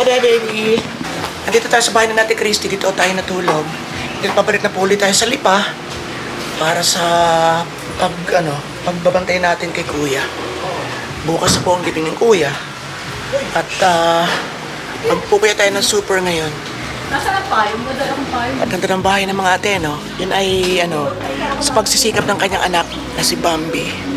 Hi there, baby. Andito tayo sa bahay na natin, Christy. Dito tayo natulog. Dito pabalik na po ulit tayo sa lipa para sa pag, ano, pagbabantay natin kay Kuya. Bukas po ang giping ng Kuya. At uh, magpupuya tayo ng super ngayon. Nasaan ang payong? Madala akong payong. At ganda ng bahay ng mga ate, no? Yun ay, ano, sa pagsisikap ng kanyang anak na si Bambi.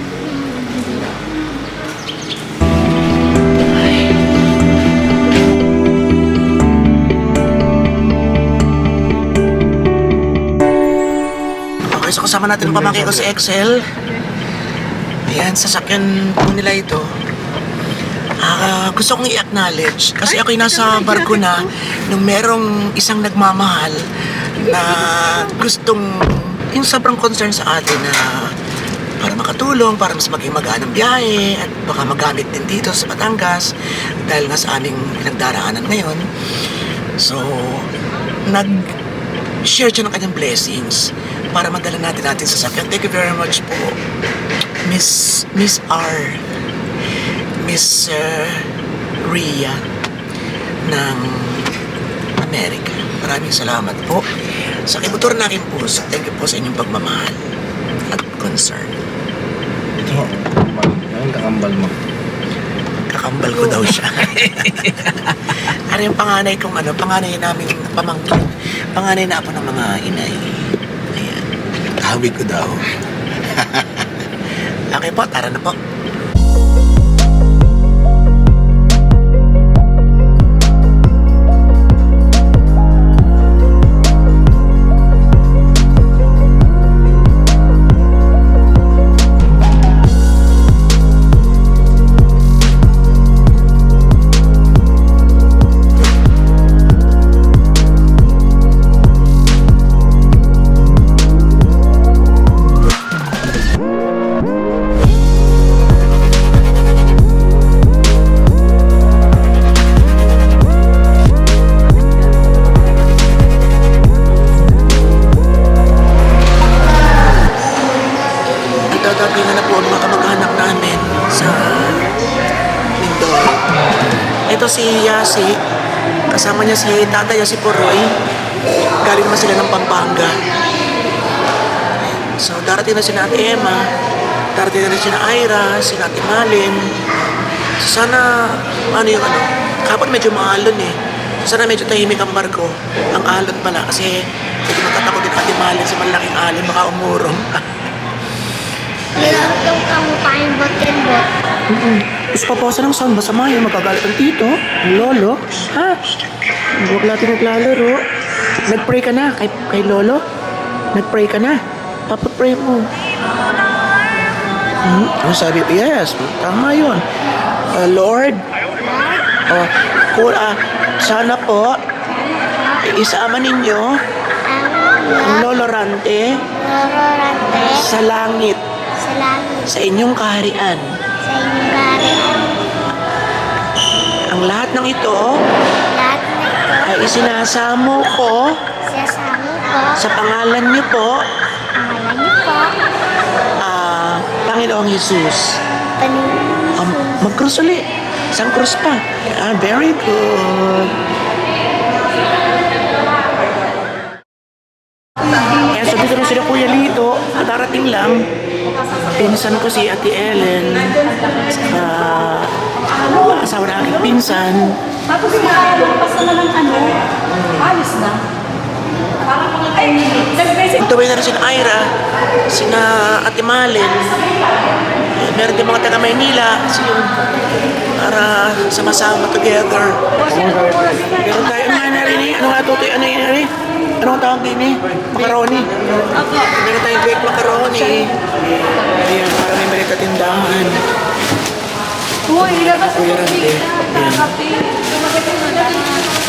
Kasama natin ang pamangkin ko si Excel. Ayan, sasakyan po nila ito. Ah, gusto kong i-acknowledge kasi ako'y nasa barko na nung merong isang nagmamahal na gustong yung sobrang concern sa atin na para makatulong, para mas maging magaan ang biyahe at baka magamit din dito sa Batangas dahil nga sa aming pinagdaraanan ngayon. So, nag-share siya ng kanyang blessings para madala natin natin sa sakyan. Thank you very much po, Miss Miss R. Miss uh, Ria ng Amerika. Maraming salamat po sa kibutor na aking puso. Thank you po sa inyong pagmamahal at concern. Ito. Ang kakambal mo. Kakambal ko daw siya. ano yung panganay kong ano, panganay namin pamangkin. Panganay na ako ng mga inay. Hawig ko daw. okay po, tara na po. Yasi. Kasama niya si Tata Yasi Poroy. Galing naman sila ng Pampanga. So, darating na si Ate Emma. Darating na si Ira, si Ate Malin. So, sana, ano yung ano, kapag medyo maalon eh. Sana medyo tahimik ang barko. Ang alon pala kasi medyo matatakot din Ate Malin sa malaking alon, baka umurong. Meron daw kang tayong bot-and-bot. Gusto pa po sa ng sound, masama yun, magagalit ang tito, ang lolo. Ha? Huwag natin naglalaro. Nag-pray ka na kay, kay lolo? Nag-pray ka na? Papapray mo. Hmm? Ano sabi? Yes, tama yun. Uh, Lord, oh, kung, ah, sana po, isama ninyo ang Lolo Rante sa langit, sa inyong kaharian. sa inyong. Ang lahat ng ito Lahat na ito, ay isinasamo ko siyasamo ko, sa pangalan niyo po, pangalan niyo po, ah, Panginoong Jesus. Panginoon Um, mag-cross ulit. Isang cross pa. Ah, very good. Kaya sabi ko na sila Kuya Lito, darating lang. Pinsan ko si Ate Ellen. Uh, asawa na aking pinsan. Tapos nga, lumabas na lang ng ano, ayos na. Parang mga ay, nag-message. Na rin sina Ira, sina Ate Malin. Meron din mga taga Maynila. Kasi yun, para sama-sama together. Meron tayo nga na rin eh. Ano nga tutoy? Ano yun rin? Ano ang tawag din eh? Macaroni. Meron tayong baked macaroni. Ayan, para may malit na tindahan. Uy, ilabas mo yung. Ayan. Kape. Tumagat yung madali.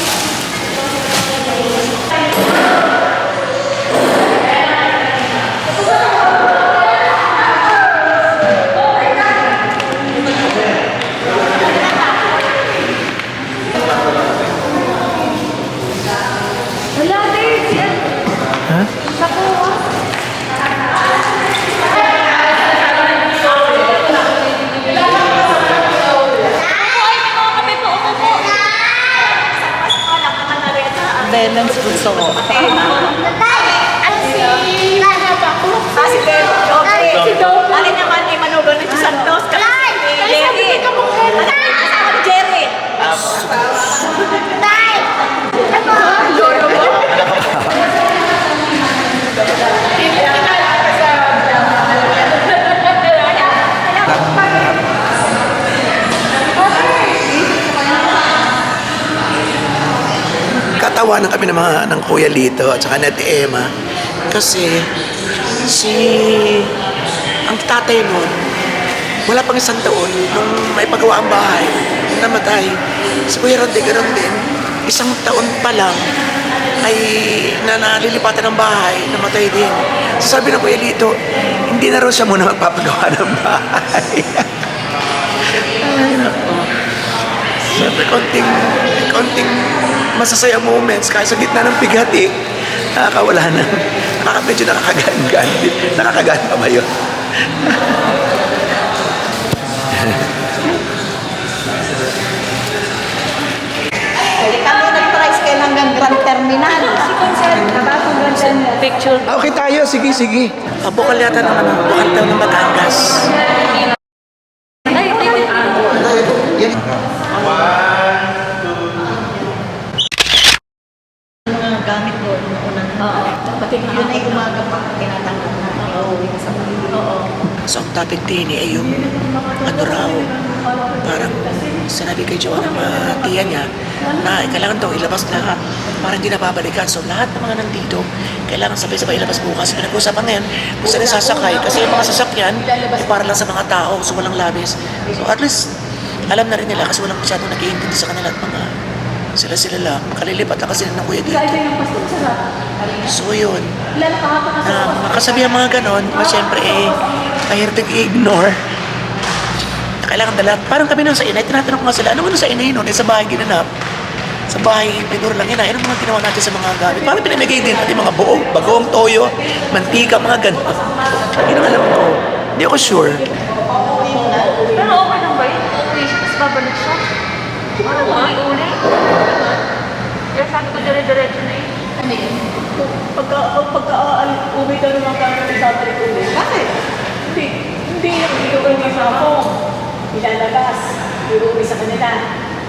Ko. Ano si? Ah, si Del. Okay. Si Dom. Ano naman ni Manolo ni Santos. Kasi si Jerry. Ano kasama ni Jerry? Tay! Katawanan kami ng mga ng Kuya Lito at saka Nat Emma. Kasi si ang tatay nun wala pang isang taon nung may pagawa ang bahay namatay. Si Kuya Ronde ganoon din isang taon pa lang ay na nalilipatan ng bahay namatay din. Sabi ng Kuya Lito hindi na raw siya muna magpapagawa ng bahay Siyempre, konting, konting masasaya moments kahit sa gitna ng bigati, nakakawala na. Nakaka, medyo nakakagaan-gaan din. Nakakagaan pa ba yun? Terminal. Si Consel, Terminal. Picture. Ah, Okay tayo, sige, sige. Bukal yata ng ano, bukal daw ng Batangas. Ay, ay, ay. Yan. Mga gamit doon noong unang. Oo. Pati yun ay umaga pa. Tinatanggap na. Oo. Sa Oo. So, ang topic din eh, ay yung ano raw, parang sinabi kay Joanna na tiya niya na eh, kailangan daw ilabas lahat para hindi na babalikan. So, lahat ng mga nandito, kailangan sabay-sabay ilabas bukas. Pinag-uusapan ngayon kung saan sasakay. Kasi yung mga sasakyan, ay para lang sa mga tao, so walang labis. So, at least, alam na rin nila kasi walang masyadong nag-iintindi sa kanila at mga sila-sila lang. Kalilipat lang kasi ng kuya dito. So, yun na mga kasabihan mga ganon, mas syempre eh, mahirap i-ignore. Kailangan dala. Parang kami nung sa inay, tinatanong ko nga sila, ano mo sa inay nun? Eh, sa bahay ginanap. Sa bahay, pinur lang yun. Ano mga ginawa natin sa mga gamit? Parang pinamigay din natin mga buong, bagong toyo, mantika, mga ganon. Yun ang alam ko. Hindi ako sure. Pero okay babalik siya. Ano ba? Uli? Kaya sabi ko dire-diretso na eh. Pagka, oh, pagka uh, uwi ka naman ka ng sabalik uwi. Bakit? Hindi. Hindi. Dito ka naman sa ako. Ilalabas. Iuwi sa kanila.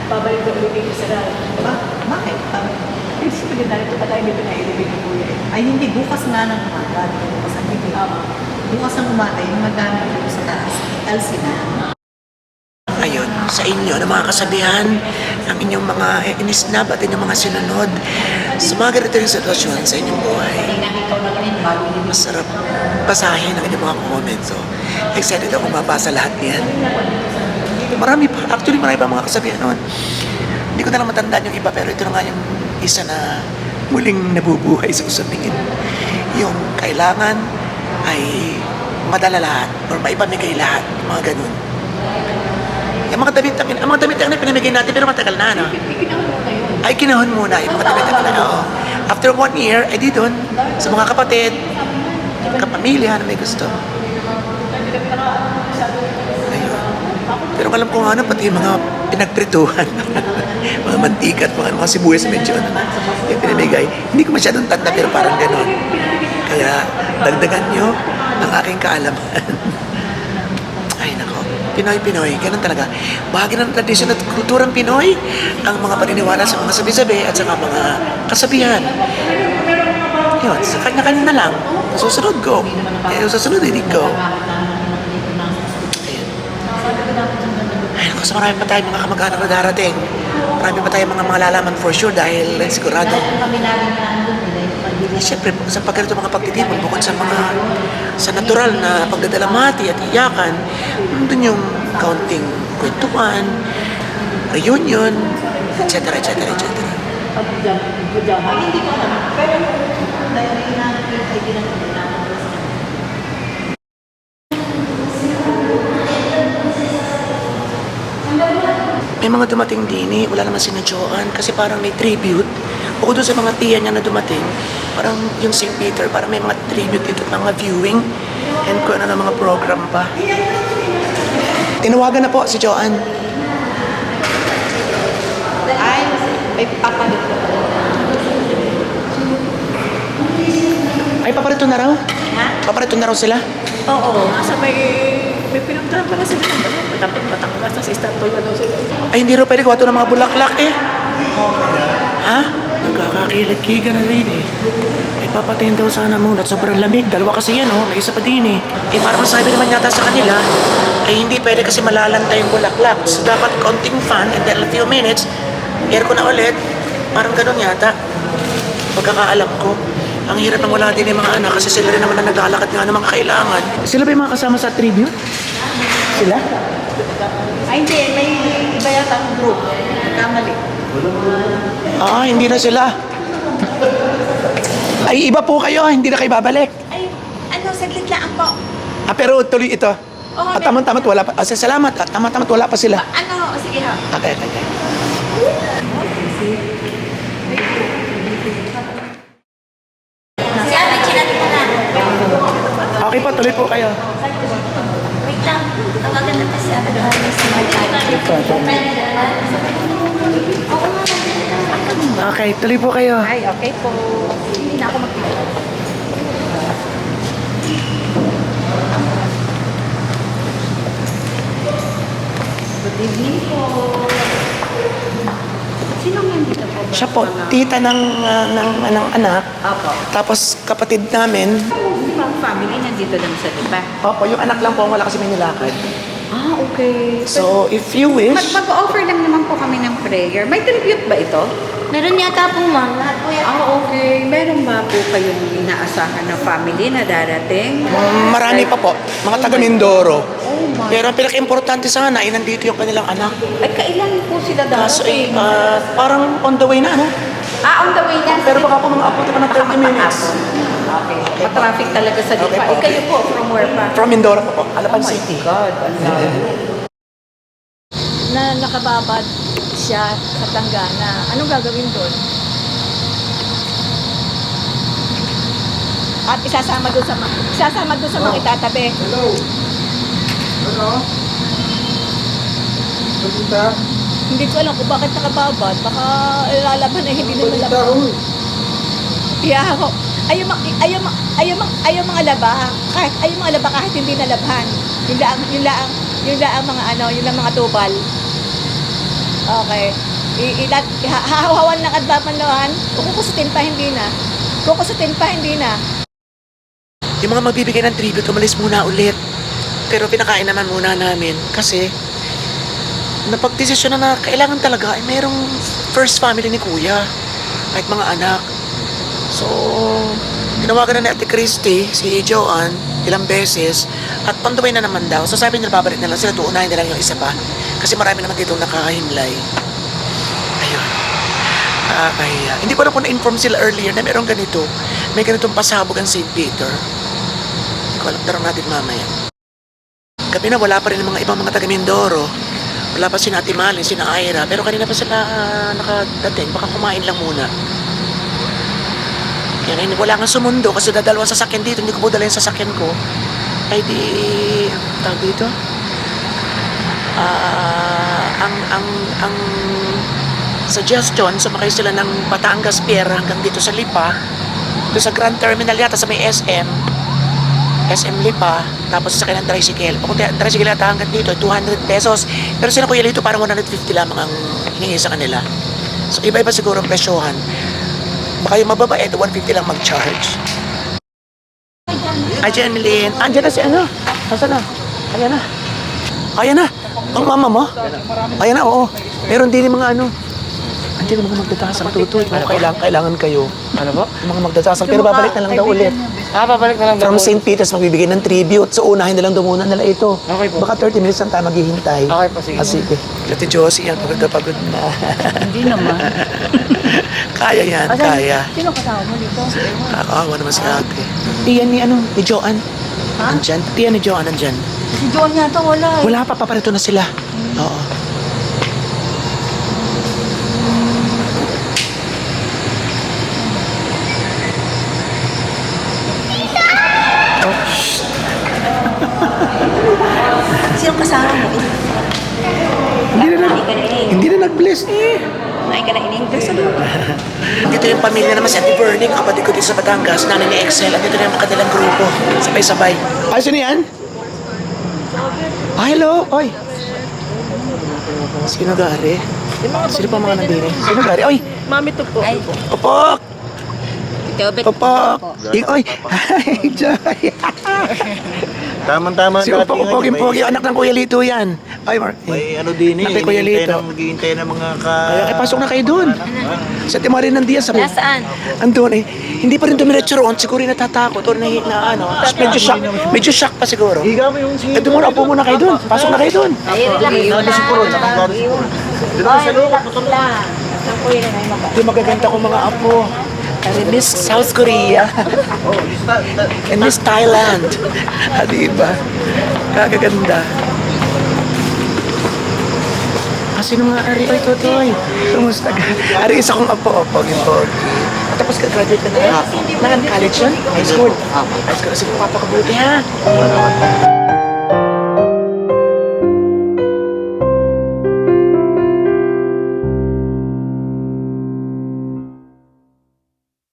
Babalik ka ulit dito sa Ba? Bakit? Bakit? Hindi siya na ito pa tayo dito na ilibig ng kuya. Ay, hindi. Bukas nga ng umaga. Bukas ang hindi. Tama. Bukas ng umaga, yung magdamit dito sa taas. Alsi na. Ayun, sa inyo, ng mga kasabihan, ang inyong mga inisnab at inyong mga sinunod sa mga ganito yung sitwasyon sa inyong buhay. Masarap basahin ang inyong mga comments. So, excited ako mabasa lahat niyan. Marami pa. Actually, marami pa mga kasabihan noon. Hindi ko na lang matandaan yung iba, pero ito na nga yung isa na muling nabubuhay sa usapin. Yung kailangan ay madala lahat or maipamigay lahat. Mga ganun. Yung mga damit, ang, ang mga damit ang pinamigay natin, pero matagal na, no? Ay, kinahon muna. Yung mga damit na oo. After one year, ay di doon, sa mga kapatid, kapamilya na may gusto. Ayun. Pero alam ko nga na, pati mga pinagprituhan, mga mantika at mga, mga sibuyas medyo ano, yung pinamigay. Hindi ko masyadong tanda, pero parang gano'n. Kaya, dagdagan nyo ang aking kaalaman. Ay, nako. Pinoy, Pinoy. Ganun talaga. Bahagi ng tradisyon at kulturang Pinoy ang mga paniniwala sa mga sabi-sabi at sa mga kasabihan. Yun, sa kanya-kanya na lang. Susunod ko. Eh, susunod, hindi ko. Ayun. Ay, naku, so marami pa tayong mga kamag-anak na darating. Marami pa tayong mga mga lalaman for sure dahil sigurado. Pag Siyempre, sa pagganito mga pagtitipon, bukod sa mga sa natural na pagdadalamati at iyakan, nandun yung kaunting kwentuhan, reunion, etc. etc. etc. Hindi ko alam. Pero dahil may namin ay ginagawa May mga dumating din eh, wala naman sinadyoan kasi parang may tribute. Bukod sa mga tiya niya na dumating, parang yung St. Peter, parang may mga tribute dito, mga viewing and kung ano na mga program pa. Tinawagan na po si Joanne. Ay, may papalit po. Ay, paparito na raw? Ha? Paparito na raw sila? Oo, oo. nasa may... May pinuntahan pa na sila ng balat. Dapat patakbas, tapos istanto na daw sila. Ay, hindi raw pwede gawa ito ng mga bulaklak eh. Ha? Nagkakakilig-kigan na rin eh. Ay, papatayin daw sana muna at sobrang lamig. Dalawa kasi yan oh, may isa pa din eh. Eh, parang sabi naman yata sa kanila, ay hindi pwede kasi malalanta yung bulaklak. So, dapat konting fan and then a few minutes, aircon na ulit. Parang ganun yata. Pagkakaalam ko. Ang hirap nang wala din yung mga anak kasi sila rin naman ang naglalakad nga ng mga kailangan. Sila ba yung mga kasama sa tribute? Sila? Ay, hindi. May iba yata ang group. Kamali. Ah, hindi na sila. Ay, iba po kayo. Hindi na kayo babalik. Ay, ano, saglit lang po. Ah, pero tuloy ito. Oo, At tamang-tamat wala pa. Ah, salamat. At tamang-tamat wala pa sila. Ano, sige ha. Okay, okay, okay. Okay po, tuloy po kayo. Wait lang. Tawagan natin si Ate Barbie sa my Okay, tuloy po kayo. Ay, okay po. Hindi na ako magpapalala. Good evening po. Sino nga dito po? Siya po, tita ng, ah, ng, ng anak. Apo. Tapos kapatid namin. Di ba ang family nandito lang sa diba? Opo, yung anak lang po wala kasi may nilakad. Ah, okay. So, if you Mag- wish, mag-offer lang naman po kami ng prayer. May tribute ba ito? Meron yata po, ma'am. Lahat po yata. Ah, okay. Meron ba po kayong inaasahan na family na darating? mm, marami pa po. Mga taga Mindoro. Oh my. Pero ang pinaka-importante sana ay nandito yung kanilang anak. Ay, kailan po sila Kaso eh, darating? ah, parang on the way na, ano? ah, on the way na. Pero baka po mga abuti pa ng 30 minutes. Okay. Ma-traffic talaga sa Okay Lipa. po, Eh, kayo po, from where pa? From Mindoro po po, Oh Alapan my City. God. Ano? Na nakababad siya sa Tanggana. Anong gagawin doon? At isasama doon sa mga, isasama doon sa mga itatabi. Hindi ko alam kung bakit nakababad. Baka lalaban na hindi naman laban. Kaya ako, ayaw, ma- ayaw, ma- ayaw, ma- ayaw mga laba. Kahit, ayaw mga laba kahit hindi nalabhan. Yung laang, yung laang, yung laang mga ano, yung lang mga tubal. Okay. Ilat, ha- hahawawan ng advapan naman. Kung kukusutin pa, hindi na. Kukusutin pa, hindi na. Yung mga magbibigay ng tribute, umalis muna ulit. Pero pinakain naman muna namin kasi napagdesisyon na na kailangan talaga ay merong first family ni Kuya. Kahit mga anak. So, tinawagan na ni Ate Christy, si Joanne, ilang beses, at way na naman daw. So sabi nila, babalik na lang sila, tuunahin na lang yung isa pa. Kasi marami naman dito nakahimlay. Ayun. Ah, kaya, hindi ko na po na-inform sila earlier na meron ganito. May ganitong pasabog ang St. Peter. Hindi ko alam, tarong natin mamaya. Gabi na, wala pa rin ang mga ibang mga taga Mindoro. Wala pa si Ate Malin, si Aira. Pero kanina pa sila ah, nakadating. Baka kumain lang muna. Kaya ngayon, wala nga sumundo kasi dadalawang sasakyan dito. Hindi ko po dala yung sasakyan ko. Ay di, tawag dito? Ah, ang, ang, ang suggestion, sumakay sila ng Batangas Pier hanggang dito sa Lipa. Doon sa Grand Terminal yata sa may SM. SM Lipa. Tapos sa ng tricycle. Kung tri- tricycle yata hanggang dito, 200 pesos. Pero sila Kuya Lito parang 150 lamang ang hiningi sa kanila. So iba-iba siguro ang presyohan. Baka yung mababait, 150 lang mag-charge. Ay, Jen Milin. Andiyan na si ano? Nasaan na? Ayan na. Ayan na. Ang mama mo? Ayan na, oo. Meron din yung mga ano. Andiyan yung mga magdadasal. Tutoy. Kung kailangan, kailangan kayo. Ano ba? Yung mga magdadasal. Pero babalik na lang daw ulit. Ah, babalik na lang From St. Peter's, magbibigay ng tribute. So, unahin na lang doon muna nila ito. Okay po. Baka 30 minutes lang tayo maghihintay. Okay po, sige. Ah, sige. Ate Josie, yan. Pagod na pagod na. Hindi naman. kaya yan, kaya. Sino kasama mo dito? Nakakawa naman si ate. Tiyan ni ano, ni Joanne. Ha? Andyan. Tiyan ni Joanne, andyan. Si John yata wala eh. Wala pa, paparito na sila. Oo. Kasama mo? Hindi na, nag, hindi na nag-bless eh. Nain ka na in-English lupa. Dito yung pamilya naman si Ate Bernie, kapatid ko dito sa Batangas, nanay ni Excel, at dito na yung makadalang grupo. Sabay-sabay. Ay, sino yan? Ah, hello. Oy. Sino gari? Sino pa mga nandini? Sino gari? Oy, Mami to po. Ay, Opok! Opok! I- Oy! Hi, Joy! Tama-tama si Opok, Opok, yung pogi, anak ng Kuya Lito yan. Ay, Mar. May ano din eh. Nakay Kuya Lito. Naghihintay ng mga ka... Kaya, ay, pasok na kayo doon. Sa Timarin ng Diaz, sabi. Nasaan? Andun eh. Hindi pa rin dumiretso roon. Siguro yung natatakot or nahi na ano. Tapos medyo shock. Medyo shock pa siguro. Higa mo yung Eh, doon muna, upo muna kayo doon. Pasok na kayo doon. Ay, relax Nandun si Puro, nakagano si Puro. Doon ka sa loob. Yung magaganda ko mga apo. Kaya Miss South Korea. And Miss Thailand. Ah, di ba? Kagaganda. Ah, sino nga Ari? Ay, Totoy. Kumusta ka? Ari, isa kong apo-apo. Yung pogi. Tapos ka-graduate ka na. Na college yun? High school? High school. Sige, papakabuti ha.